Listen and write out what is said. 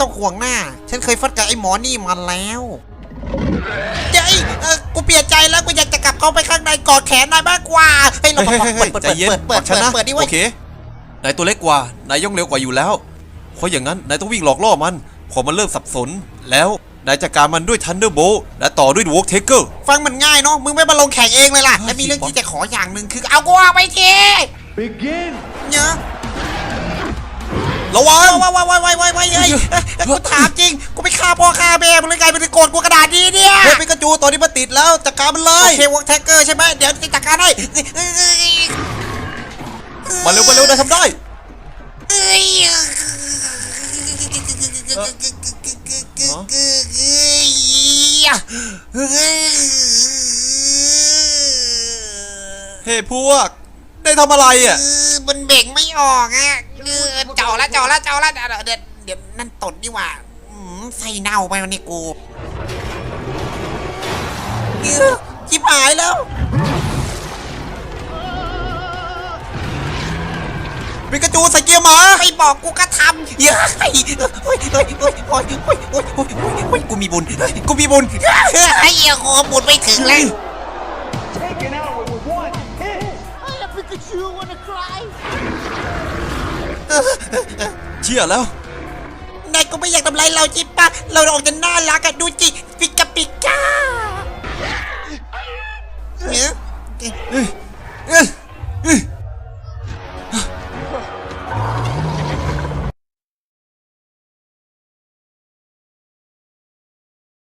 ต้องห่วงหน้า ฉันเคยฟัดกับไอ้หมอนี่มาแล้วเจ้ยเออกูเปลี่ยนใจแล้วกูอยากจะกลับเข้าไปข้างในกอดแขนนายมากกว่าเฮ้ยเราเฮ้ยเฮ้ยเปิเฮ้ดยเปิดใจเปิดเย็นเปิดเปิดฉันนะเปิดดิเว้โอยเคนายตัวเล็กกว่านายย่องเร็วกว่าอยู่แล้ว เพราะอย่างนั้นนายต้องวิ่งหลอกล่อมันพอมันเริ่มสับสน แล้วนายจัดการมันด้วยทันเดอร์โบและต่อด้วยดวกเทเกอร์ฟังมันง่ายเนาะมึงไม่มาลงแข่งเองเลยล่ะเฮ้ยและมีเรื่องบอสที่จะขออย่างหนึ่งคือเอากูออกไปที Begin! เนาะ ระวัง ว้ายว้ายว้ายว้ายว้ายว้ายเฮ้ยเอ้ยเอ้ยกูถามจริง กูไปฆ่าพ่อฆ่าแม่มึงเลยกลายเป็นโกรธกูกระดาษนี้เนี่ยเฮ้ยปิกาจูตอนนี้มันติดแล้วจัดการมันเลโอย เควงแท็กเกอร์ใช่ไหมเดี๋ยวจะจัดการให้เอ้ยเอ้ยมาเร็วมาเร็วนายทำได้เอ้ย เฮ้พวก ได้ทำอะไรอะเออมันเบ่งไม่ออกอะเออ เจาะแล้วเจาะแล้วเจาะแล้วเดี๋ยวเดี๋ยวนั่นตดดีกว่าใส่เน่าไปวันนี้กูเออชิบหายแล้วปิกาจูใส่เกียร์มาไม่บอกกูก็ทำเย้ยเฮ้ยเฮ้ยเฮ้ยเฮ้ยเฮ้ยเฮ้ยเฮ้ยกูมีบุญกูมีบุญไอ้เหี้ยโคบุญไม่ถึงเลย เชี่ยแล้ว นายก็ไม่อยากทำรายเราจิปะเราออกจะน่ารักอะดูจิปิกาปิก้าเฮ้ย